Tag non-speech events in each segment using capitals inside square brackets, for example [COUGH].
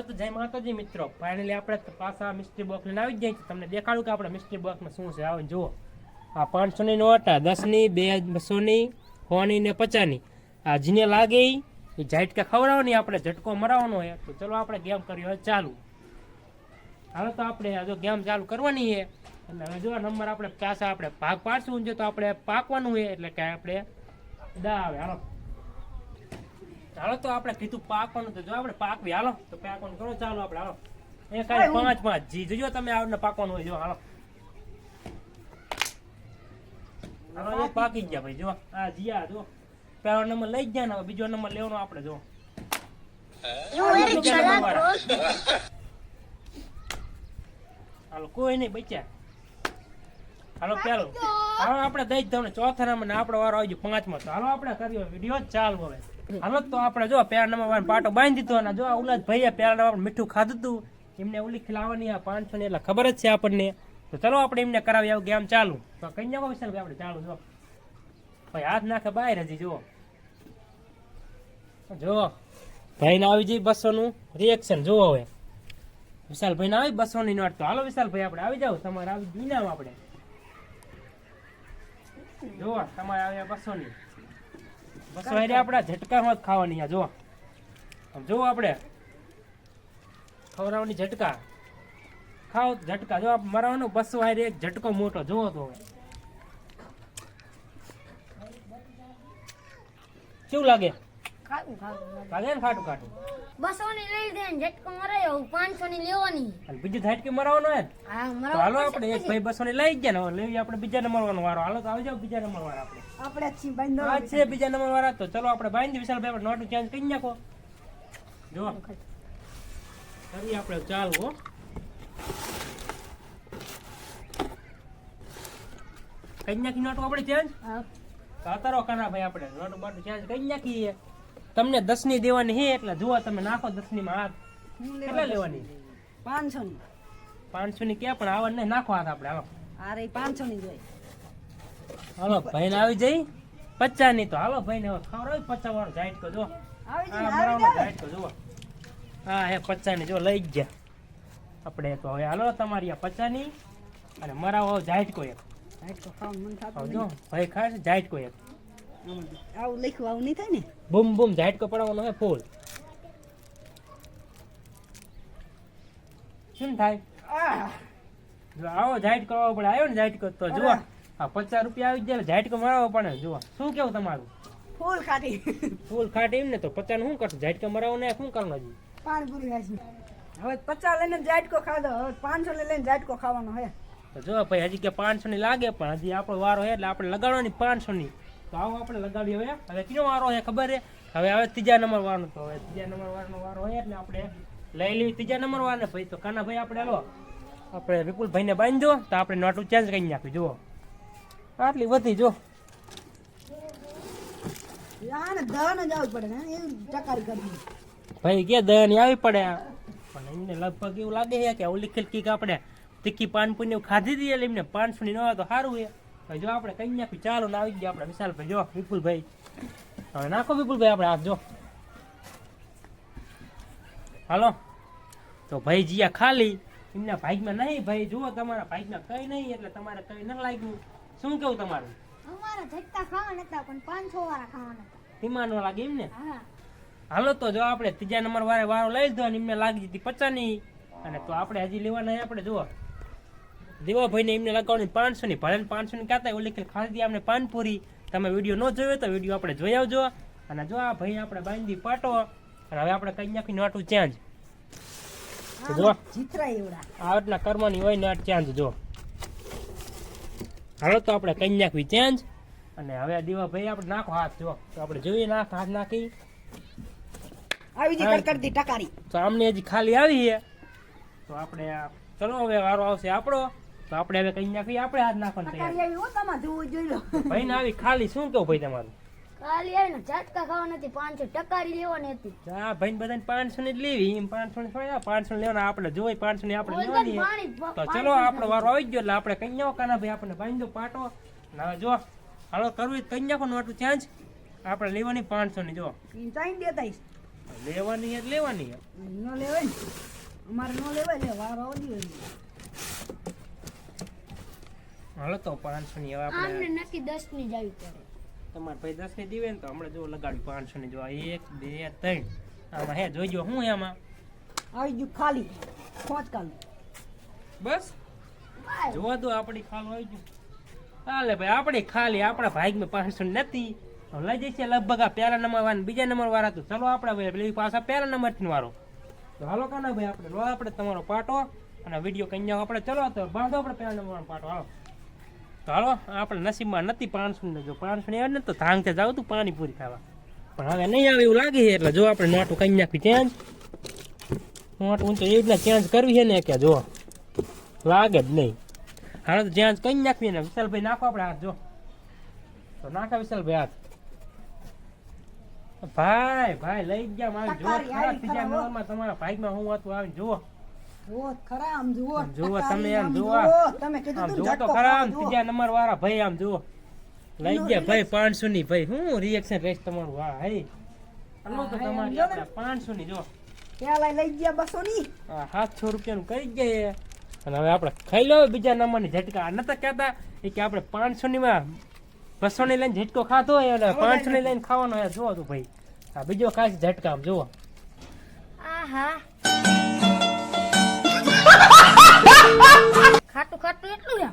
હાલો જય માતાજી મિત્રો. ફાઇનલી આપણે પાછા મિસ્ટ્રી બોક્સ લઈને આવી જઈએ તમને દેખાડું કે આપણે મિસ્ટ્રી બોક્સમાં શું છે? આવીને જુઓ. આ પાંચસોની નોટ, આ દસની બે બસોની સોની ને પચાસની આ જીને લાગે એ ઝાટકા ખવડાવવાની આપણે, ઝટકો મરાવવાનો હોય. તો ચલો આપણે ગેમ કર્યો હોય ચાલુ. હાલો તો આપણે હજુ ગેમ ચાલુ કરવાની છે. અને હવે જો નંબર આપણે પાછા આપણે પાક પાડશું જો તો આપણે પાકવાનું હોય એટલે કે આપણે દા આવે. હાલો. ચાલો તો આપણે કીધું પાકવાનું તો જો આપણે પાકવી હાલો તો પાકવાનું કરો ચાલો આપણે હાલો. એ કાંઈ પાંચ પાંચ જી જોજો તમે આવડને પાકવાનું હોય જો હાલો. હાલો એ પાકી જ ગયા ભાઈ જો. આ જીયા જો. પહેલો નંબર લઈ જ ગયા ને બીજો નંબર લેવાનો આપણે જો. હાલો કોઈ નહીં બચ્યા. હાલો પેલો હાલો આપણે દઈ જ દઉં ચોથા નંબર ને આપણો વારો આવી ગયો પાંચમો તો. હાલો આપણે કર્યો વીડિયો ચાલુ હવે. હાલો તો આપણે જો પેલા નંબર પાટો બાંધી દીધો અને જો ઉલાદ ભાઈએ પેલા નંબર મીઠું ખાધું હતું એમને ઉલી ખીલાવાની આ પાંચસો ને એટલે ખબર જ છે આપણને. તો ચલો આપણે એમને કરાવી આવું ગેમ ચાલુ. તો કઈ નાખો વિશાલ આપણે ચાલુ જો. ભાઈ હાથ નાખે બહાર હજી જો. જો. ભાઈને આવી જઈ બસો નું રિએક્શન જુઓ હવે. વિશાલભાઈ આવી બસો ની નોટ તો હાલો વિશાલભાઈ આપણે આવી જાવ તમારે આવી જ ઇનામ આપણે. જો તમારે આવ્યા બસો બસો આપણા ઝટકામાં જ ખાવાની જો જો આપણે. ખવડાવવાની ઝટકા. ખાવ ઝટકા. જો મરાવાનો બસો હારે એક ઝટકો મોટો. જોવો તો. કેવું લાગે? ખાટું ખાટું લાગે ને ખાટું ખાટું? બસો ની લઈ દે ને ઝટકો મરાયો પાંચસો ની લેવાની. અને બીજું ઝટકી મરાવવાનો હે? ને? તો હાલો આપણે એક ભાઈ બસો ની લઈ ગયા ને લેવી આપણે બીજા નંબર વાળો વારો. હાલો તો આવી જાવ બીજા નંબર વાળા આપણે આપણે છી બંધો આ છે બીજા નંબર વાળા તો ચલો આપણે બાંધી વિશાલભાઈ આપણે નોટું ચેન્જ કરી નાખો. જો કરી આપણે ચાલો હો. કઈ નાખી નોટું આપણે ચેન્જ હા. કાતરો કના ભાઈ આપણે. નોટ બાટું ચેન્જ કરી નાખીએ. તમને દસની દેવાની હે એટલે જુઓ તમે નાખો દસની માં હાથ કેટલા લેવાની? પાંચસો ની પાંચસો ની ક્યાં પણ આવડ નહીં નાખો હાથ આપણે હાલો. અરે પાંચસો ની જોઈ હાલો ભાઈ આવી જઈ. પચાસની તો હાલો ભાઈ ને હવે ખવડાવી પચાસ વાળો જાઈટ કો જો જાઈટ કો જુઓ. હા હે પચાસની જો લઈ ગયા. આપણે તો હવે હાલો તમારી આ પચાસની અને મરાવો જાઈટ કો એક. ભાઈ છે જાઈટ કો એક. આવું લખ્યું આવું નહીં થાય ને? બૂમ બૂમ જાઈટ કો પડાવવાનો હે ફૂલ. શું થાય? જો આવો ઝાઈટ કરવો પડે આવ્યો ને ઝાઈટ તો જુઓ. આ પચાસ રૂપિયા આવી જાય ઝાઈટ મરાવો પડે જુઓ. શું કેવું તમારું? ફૂલ ખાટી. ફૂલ ખાટી એમ ને તો પચાસ શું કરશું? જાઈટ કો મરાવો ને શું કરવાનું હજી? પાણીપુરી ખાઈશું હવે પચાસ લઈને જાટકો ખાધો હવે પાંચસો લઈને જાટકો ખાવાનો હે તો જો ભાઈ હજી કે પાંચસો ની લાગે પણ હજી આપણો વારો હે એટલે આપણે લગાડવાની પાંચસો ની તો આવો આપણે લગાડીએ હવે. હવે કયો વારો છે ખબર છે? હવે હવે ત્રીજા નંબર વાળનો તો હવે ત્રીજા નંબર વાળનો વારો હોય એટલે આપણે લઈ લેવી ત્રીજા નંબર વાળને ભાઈ તો કાના ભાઈ આપણે લો આપણે વિપુલભાઈ ને બાંધો તો આપણે નોટું ચેન્જ કરી નાખ્યું જુઓ. આટલી વધી જો ને. ભાઈ કે દહની આવી પડે? પણ એમને લગભગ એવું લાગે છે કે ઓલી ખીલકી કે આપણે તીખી પાનપુરી ને ખાધી દઈએ એટલે એમને પાંચસો ની ન હોય તો સારું છે. જો આપણે કઈ નાખ્યું ચાલો ના આવી ગયા આપણે વિશાલભાઈ જો વિપુલભાઈ. હવે નાખો વિપુલભાઈ આપણે હાથ જો. હાલો. તો ભાઈ જીયા ખાલી. એમના ભાગમાં નહીં ભાઈ જુઓ તમારા ભાગમાં કઈ નહીં એટલે તમારે કઈ ન લાગ્યું. શું કેવું તમારું? અમારા ઝટકા ખાવાના હતા પણ પાંચસો વાળા ખાવાના હતા હિમાન લાગે એમ ને? હાલો તો જો આપણે ત્રીજા નંબર વાળે વારો લઈ લીધો અને એમને લાગી હતી પચાની. અને તો આપણે હજી લેવાના આપણે જુઓ. દેવાભાઈ ને એમને લગાવવાની પાંચસો ની ભલે પાંચસો ની ઓલી કે ખાધી આપણે પાનપુરી. તમે વીડિયો ન જોયો તો વીડિયો આપણે જોઈ આવજો. અને જો આ ભાઈ આપણે બાંધી પાટો અને હવે આપણે કઈ નાખી નાટું ચેન્જ જો. જીતરા આ રીતના કરવાની હોય નાટ ચેન્જ જો હાલો તો આપણે કઈ નાખવી ચેન્જ અને હવે દીવા ભાઈ આપણે નાખો હાથ જો. તો આપણે જોઈએ નાખ હાથ નાખી. આવી. જાય કડકડતી ટકારી. તો આમને હજી ખાલી આવી છે. તો આપણે ચલો હવે વારો આવશે આપણો. તો આપણે હવે કઈ નાખી આપણે હાથ નાખવાનું તૈયાર. આવી હો જોવું જોઈ લો. ભાઈ ના આવી ખાલી શું કેવું ભાઈ તમારું? ખાલી આવીને ઝટકા ખાવા નથી પાંચસો ટકારી લેવાની હતી. હા ભાઈ બધાને પાંચસો ની જ લેવી એમ પાંચસો ની થોડી પાંચસો ની લેવાના આપણે જોઈ પાંચસો ની આપણે લેવાની તો ચલો આપણો વારો આવી ગયો એટલે આપણે કઈ નાખો કાના ભાઈ આપણે બાંધો પાટો. ના જો હાલો કરવું તો કઈ નાખો નોટું ચેન્જ આપણે લેવાની પાંચસો ની જો. ચાઈ દેતા લેવાની જ લેવાની. ન લેવાય ને. અમારે ન લેવાય વારો આવી હોય હાલો તો પાંચસો ની હવે આપણે નક્કી દસની જ પડે. તમારે ભાઈ દસની દીવે ને તો હમણાં જો લગાડ્યું પાંચસો ની જો એક બે ત્રણ. આમાં હે જોઈજો શું હું એમાં આવી ગયું ખાલી પાંચ કાલું બસ? જોવા દો આપણી ખાલી આવી ગયું. હાલે ભાઈ આપણે ખાલી આપણા ભાગમાં પાંચસો નથી. લઈ જઈશે લગભગ આ પહેલા નંબર વાળા બીજા નંબર વાળા તો ચલો આપણે ભાઈ પેલી પાછા પહેલા નંબરથી વાળો તો હાલો કાના ભાઈ આપણે લો આપણે તમારો પાટો અને વીડિયો કઈ આપણે ચલો તો બાંધો આપણે પહેલા નંબર પાટો હાલો. તો હાલો આપણે નસીબમાં નથી પાંચસો ને જો પાંચસો ને ને તો ધાંગ ત્યાં જાવ તું પાણીપુરી ખાવા. પણ હવે નહીં આવે એવું લાગે છે એટલે જો આપણે નોટું કઈ નાખી ચેન્જ નોટું તો એવી રીતના ચેન્જ કરવી છે ને કે જો લાગે જ નહીં. હાલો તો ચેન્જ કઈ નાખવી ને વિશાલભાઈ નાખો આપણે હાથ જો. તો નાખા વિશાલભાઈ હાથ. ભાઈ ભાઈ લઈ ગયા મારી. જો ટકારી ખરા આવી ત્રીજા ખરા હો. નંબરમાં તમારા ભાઈમાં હું હતું આવી જુઓ. જુઓ ખરા આમ જુઓ જુઓ, તમે આમ આમ જુઓ. જુઓ. તમે કીધું જુઓ તો ખરા આમ ત્રીજા નંબર વાળા ભાઈ આમ જુઓ. લઈ ગયા ભાઈ પાંચસો ની ભાઈ. હું રિએક્શન રહેશે તમારું? વાહ હે. હલો તો તમારી સમજો ને? પાંચસો ની જો. પેલા લઈ ગયા બસો ની સાતસો રૂપિયાનું કરી જ જઈએ અને હવે આપણે ખાઈ લો બીજા નંબરની ઝટકા. નતા કહેતા એ કે આપણે પાંચસો ની માં બસો ની લઈને ઝટકો ખાતો હોય અને પાંચસો ની. લઈને ખાવાનો હોય. જુઓ તું ભાઈ. આ બીજો ખાસ ઝટકા આમ જુઓ. આહા. ખાટું ખાટું એટલું છે?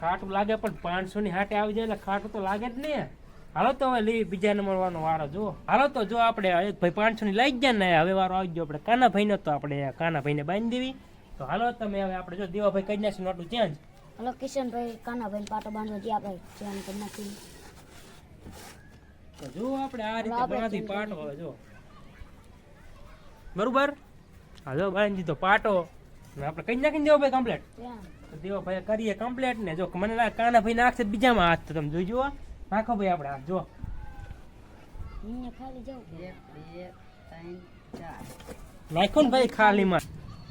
ખાટું લાગે પણ પાંચસો ની હાટે આવી જાય એટલે ખાટું તો લાગે જ નહીં હાલો તો હવે લઈ બીજા નંબર વાળો વારો જુઓ. હાલો તો જો આપણે એક ભાઈ પાંચસો ની લઈ ગયા ને હવે વારો આવી ગયો. આપણે કાના ભાઈ તો આપણે કાના ભાઈ ને બાંધી દેવી. તો હાલો તમે હવે આપણે જો દેવાભાઈ કઈ નાખશું નોટું ચેન્જ. હાલો કિશનભાઈ કાનાભાઈ પાટો બાંધો જ્યાં ભાઈ. જ્યાં કરી નાખી તો જો આપણે આ રીતે બાંધી પાટો હવે જો બરોબર? હાલો બાંધી દીધો પાટો. ને આપણે કઈ નાખીને દેવો ભાઈ કમ્પ્લેટ દેવો ભાઈ કરીએ કમ્પ્લેટ ને જો મને લાગે કાના ભાઈ નાખશે બીજામાં હાથ. તો તમે જોઈજો. નાખો ભાઈ આપણે હાથ જો. નાખો ને ભાઈ ખાલીમાં.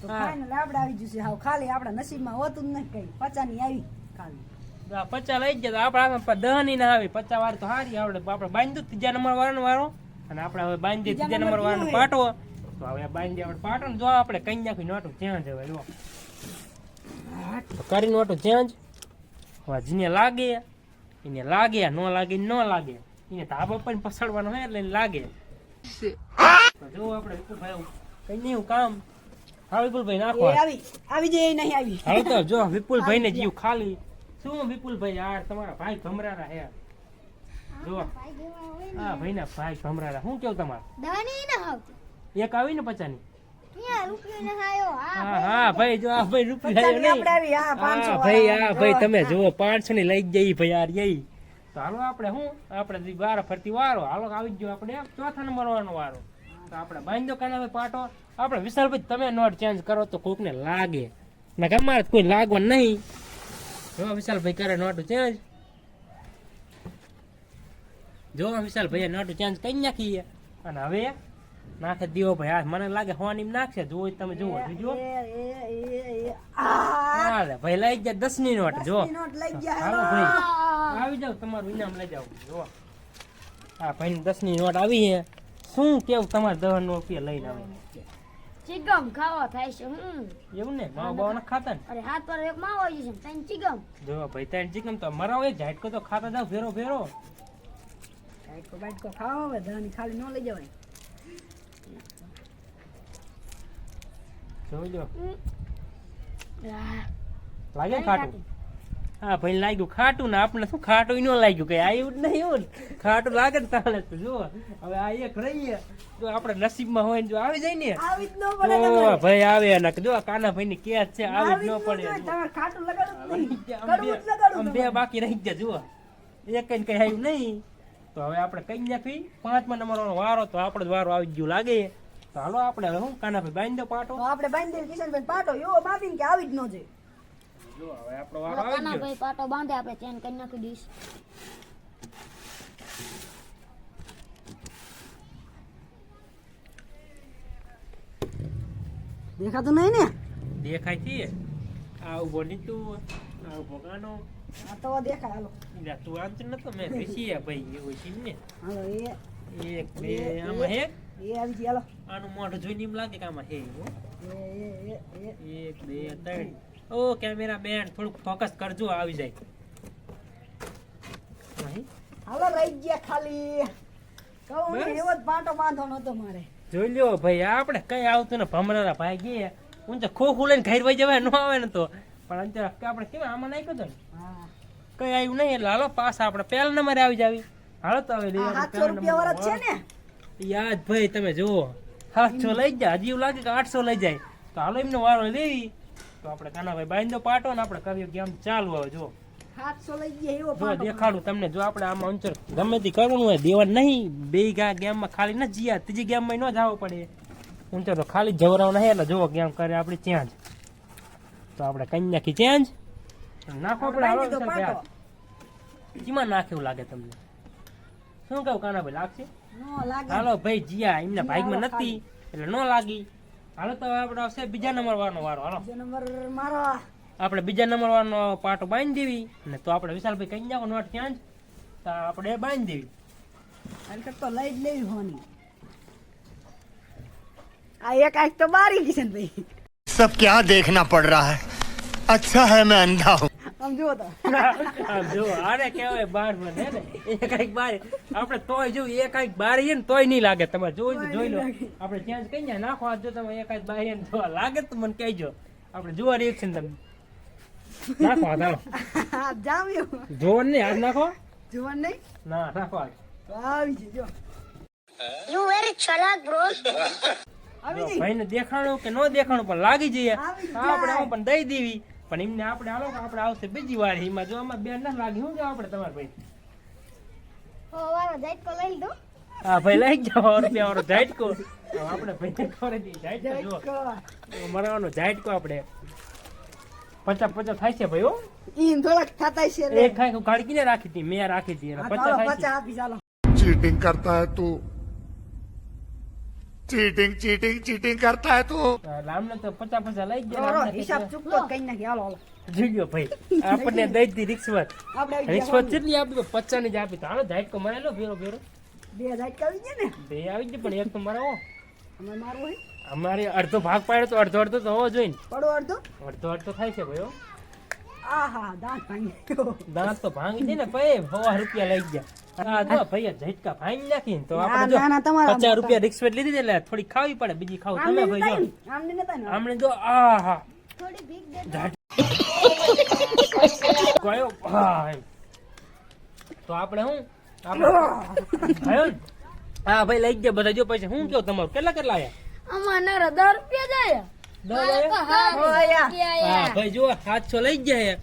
તો હા. ફાઇનલ આપણે આવી જશે હાવ ખાલી આપણા નસીબમાં હોતું જ નથી કઈ. પચાની આવી ખાલી. તો પચા લઈ ગયા જાય તો આપણે આમાં દહની ના આવી. પચા વાર તો સારી આવડે આપણે બાંધી ત્રીજા નંબર વાળાનો વારો. અને આપણે હવે બાંધી ત્રીજા નંબર વાળાનો પાટો. તો હવે બાંધી આપણે પાટણ જો આપણે કઈ નાખી નોટું ત્યાં જવાય જો કરી નોટું ચેન્જ હવે જેને લાગે એને લાગે ન લાગે ન લાગે. એને ધાબા પર પસડવાનો હોય એટલે લાગે. જો આપણે વિપુલભાઈ કઈ નહીં કામ. હા વિપુલભાઈ નાખો આવી આવી જાય નહીં આવી. હવે તો જો વિપુલભાઈ ને જીવ ખાલી. શું વિપુલભાઈ યાર તમારા ભાઈ ભમરારા હે? જો. હા ભાઈ ના. ભાઈ ભમરારા. શું કેવું તમારે? દાની ના આવતી. એક આવી ને પચાની. ના હા ભાઈ જો આ ભાઈ રૂપિયા ભાઈ હા ભાઈ તમે જુઓ પાંચસો લઈ જઈ ભાઈ યાર જઈ તો હાલો આપણે શું? આપણે વાર ફરતી વારો. હાલો આવી ગયો આપણે ચોથા નંબર વાળો વારો. તો આપણે બાંધો કાના ભાઈ પાટો. આપણે વિશાલભાઈ તમે નોટ ચેન્જ કરો તો કોકને લાગે. ને કોઈ લાગવા નહીં. જો વિશાલભાઈ કરે નોટ ચેન્જ જો વિશાલભાઈ નોટ ચેન્જ કરી નાખીએ અને હવે નાખે દીવો ભાઈ. હા મને લાગે હોવાની નાખશે. જુઓ તમે જુઓ. જોજો. એ, એ, એ, એ, આ હાલે ભાઈ લઈ ગયા દસની નોટ. જો દસની નોટ લઈ ગયા. હાલો ભાઈ. આવી જાવ તમારું ઇનામ લઈ જાવ જુઓ. હા ભાઈ દસની નોટ આવી છે. શું કેવું તમારે દસ નો રૂપિયા લઈને આવે? ચિગમ ખાવા થાય છે હમ. એવું ને? માવા બાવા ના ખાતા ને? અરે હાથ પર એક માવો આવી છે ત્રણ ચિગમ. જો ભાઈ ત્રણ ચિગમ તો મરાવો એ ઝાટકો તો ખાતા જાવ ફેરો ફેરો બાઈકો ખાવા હવે ધાની ખાલી ન લઈ જવાય. જોજો આહ, લાગે ખાટું? હા ભાઈ લાગ્યું ખાટું ને આપણે શું ખાટું ન લાગ્યું કઈ આવ્યું જ નહીં એવું ને ખાટું લાગે ને તાણે તો જો હવે આ એક રહીએ. જો આપણે નસીબમાં હોય ને જો આવી જાય ને. આવી જ ન પડે તો ભાઈ આવે કે જો કાના ભાઈ ની કેસ છે આવી જ ન ન પડે ખાટું બે-. બાકી રહી ગયા જુઓ. એક કઈ કઈ આવ્યું નહીં. તો હવે આપણે કઈ નાખી? પાંચમા નંબર વાળો વારો તો આપણો જ વારો આવી ગયો લાગે. તો હાલો આપણે હવે હું કાના ભાઈ બાંધી દો પાટો આપણે બાંધી દઈએ કિશનભાઈ પાટો. એવો બાંધીને કે આવી જ ન જાય જો હવે આપણો વારો આવી ગયો. કાનાભાઈ પાટો બાંધે આપણે ચેન કરી નાખી દઈશ. દેખાતું નહીં ને? દેખાય છે? આ ઊભો નીતું આ ઊભો કાનો આ તો દેખાય હાલો. તું આમ તો નતો મેં [LAUGHS] બેસી ભાઈ એવું છે ને. હાલો એ. એક બે આમાં એક. એ આવી ગઈ હાલો. આનું મોઢું જોઈને એમ લાગે કે આમાં હે હો. એ એ એ એ. એક બે ત્રણ. ઓ કેમેરા મેન થોડુંક ફોકસ કરજો આવી જાય. હાલો રહી ગયા ખાલી. કહું એવો જ પાટો બાંધો નતો મારે. જોઈ લ્યો ભાઈ આપણે કઈ આવતું ને ભમરાના ભાઈ ગયા ઊંચે ખોખું લઈને ઘેર વઈ જવાય ન આવે ને તો. પણ અંતે આપણે કેમ આમાં નાખ્યો તો કઈ આવ્યું નહીં એટલે હાલો પાસ આપણે પહેલા નંબરે આવી જાવી. હાલો તો હવે રૂપિયા વાળા છે ને? યાદ ભાઈ તમે જુઓ. સાતસો લઈ જાય હજી એવું લાગે કે આઠસો લઈ જાય. તો હાલો એમનો વારો લેવી તો આપણે કાનાભાઈ બાંધો પાટો ને આપણે કરીએ ગેમ ચાલુ હવે જો લઈ દેખાડું તમને જો આપણે આમાં અંચર ગમે તે કરવાનું હોય દેવાનું નહીં. બે ગા ગેમમાં ખાલી ન જીયા ત્રીજી ગેમમાં ન જવું પડે. ઊંચો તો ખાલી જવરાવ નહીં એટલે જુઓ ગેમ કરે આપણે ચેન્જ તો આપણે કઈ નાખી ચેન્જ નાખો આપણે હાલો નાખે એવું. કેમાં લાગે તમને. શું કહું કાનાભાઈ લાગશે? હાલો ભાઈ જીયા એમના ભાગમાં નથી એટલે ન લાગી. હાલો તો આપણે આવશે બીજા નંબર વાળો વારો હાલો. આપણે બીજા નંબર વાળો પાટો બાંધી દેવી ને તો આપણે વિશાલભાઈ કઈ જાવ નોટ ક્યાં જ તો આપણે બાંધી દેવી. હરકત તો લઈ જ લેવી હોની. આ એક આંખ તો બારી કિશન ભાઈ. સબ ક્યાં દેખના પડ રહા હે અચ્છા હૈ મેં અંધા હું આમ જુઓ તો. આમ જો આને કહેવાય બાર બને ને? એ કંઈક બાર. આપણે તોય જો એ કંઈક બારી ને તોય નહીં લાગે. તમે જોઈ જોઈ લો. આપણે ત્યાં જ કઈ નાખો આજ જો તમે એક જ બારી ને જો લાગે તો મને કહેજો. આપણે જોવા રિએક્શન તમે. નાખો હાથ હાલો. આ જામ્યું. નહીં હાથ નાખો. જોવા નહીં? ના નાખો હાથ. આવી જો. યુ વેરી ચલાક બ્રો આવી જો ગઈ? ભાઈને દેખાણું કે ન દેખાણું પણ લાગી જઈએ. આપણે જાય. પણ દઈ દેવી. પણ એમને આપણે આલો આપણે આવશે બીજી વાર એમાં. જો આમાં બેન ના લાગે. શું આપણે તમારે ભાઈ? હા ભાઈ લઈ જાઓ. રૂપિયા વાળો ઝાટકો આપણે ભાઈ મરવાનો ઝાટકો આપણે. પચાસ પચાસ થાય છે ભાઈ હો. ઈન થોડાક થતા છે એક ખાઈ કાઢકીને રાખી હતી મેં રાખી હતી હા, તો પચાસ ચીટિંગ કરતા પચાસ આપી ચીટિંગ ચીટિંગ ચીટિંગ કરતા હે તું રામને તો પચાસ પચાસ લઈ ગયા હિસાબ ચૂકતો કઈ નાખી. હાલો હાલો. જોયો ભાઈ આપણને [LAUGHS] દઈ દી રિશ્વત રિશ્વત કેટલી આપી પચાસની જ આપી હાલો ધાઈટકો મરાઈ લો ભેરો ભેરો. બે ધાઈટકો આવી ગયા ને? બે આવી ગયા પણ એક તો મરાવો અમે મારવો હોય. અમારે અડધો ભાગ પાડ્યો તો અડધો અડધો તો હોવો જોઈએ પડો અડધો? અડધો અડધો થાય છે ભાઈ આહા દાંત ભાંગી દાંત તો ભાંગી છે ને ભાઈ હવા રૂપિયા લઈ ગયા. હા તો પચાસ રૂપિયા રિક્ષવેટ લીધી એટલે થોડી ખાવી પડે બીજી ખાવ. તમે ભાઈ જો આમણે હા હા. તો આપણે શું આપણે હા ભાઈ લઈ ગયા બધા જો પૈસા શું કયો તમારું? કેટલા કેટલા આયા? અમારા દસ રૂપિયા. હા ભાઈ જો સાતસો લઈ ગયા હે.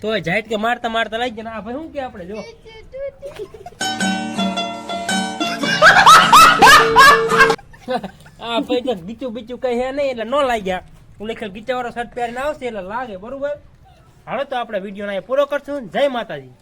તોય જાઈટ કે મારતા મારતા લઈ ગયા. ને ભાઈ શું કે આપણે? જો આ બીચું હે નહીં, એટલે ન લાગ્યા. હું લખેલ ગીચા શર્ટ પહેરીને આવશે એટલે લાગે, બરોબર? હાલો તો આપણે વીડિયો અહીંયા પૂરો કરશું. જય માતાજી.